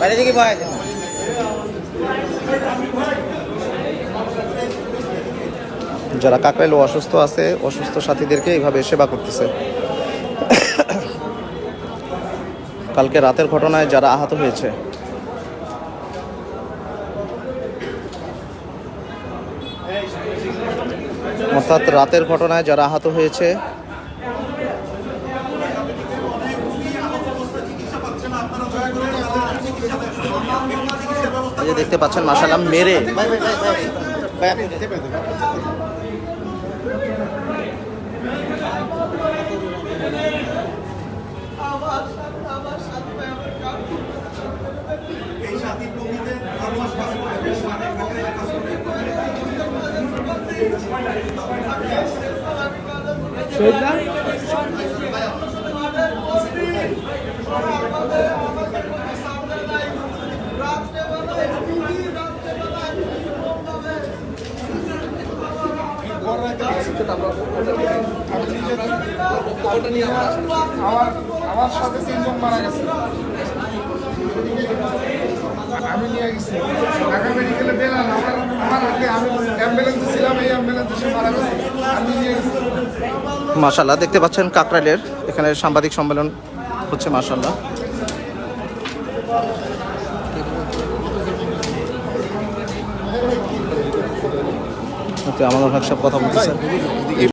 বাইরে থেকে ভয় যারা কাকরাইল অসুস্থ আছে, অসুস্থ সাথীদেরকে এইভাবে সেবা করতেছে। কালকে রাতের ঘটনায় যারা আহত হয়েছে। অর্থাৎ রাতের ঘটনায় যারা আহত হয়েছে এই দেখতে পাচ্ছেন মাসালাম মেরে। আমার আমার সাথে তিনজন মারা গেছে। আমি নিয়ে গেছি। ঢাকা মেডিকেলে পেলাম আমার আমার আগে আমি অ্যাম্বুলেন্সে ছিলাম এই অ্যাম্বুলেন্সে সে মারা গেছে। আমি নিয়ে গেছি। মাশাল্লাহ দেখতে পাচ্ছেন কাকরাইলের এখানে সাংবাদিক সম্মেলন হচ্ছে মাশাল্লাহ আমাদের সব কথা বলতেছেন।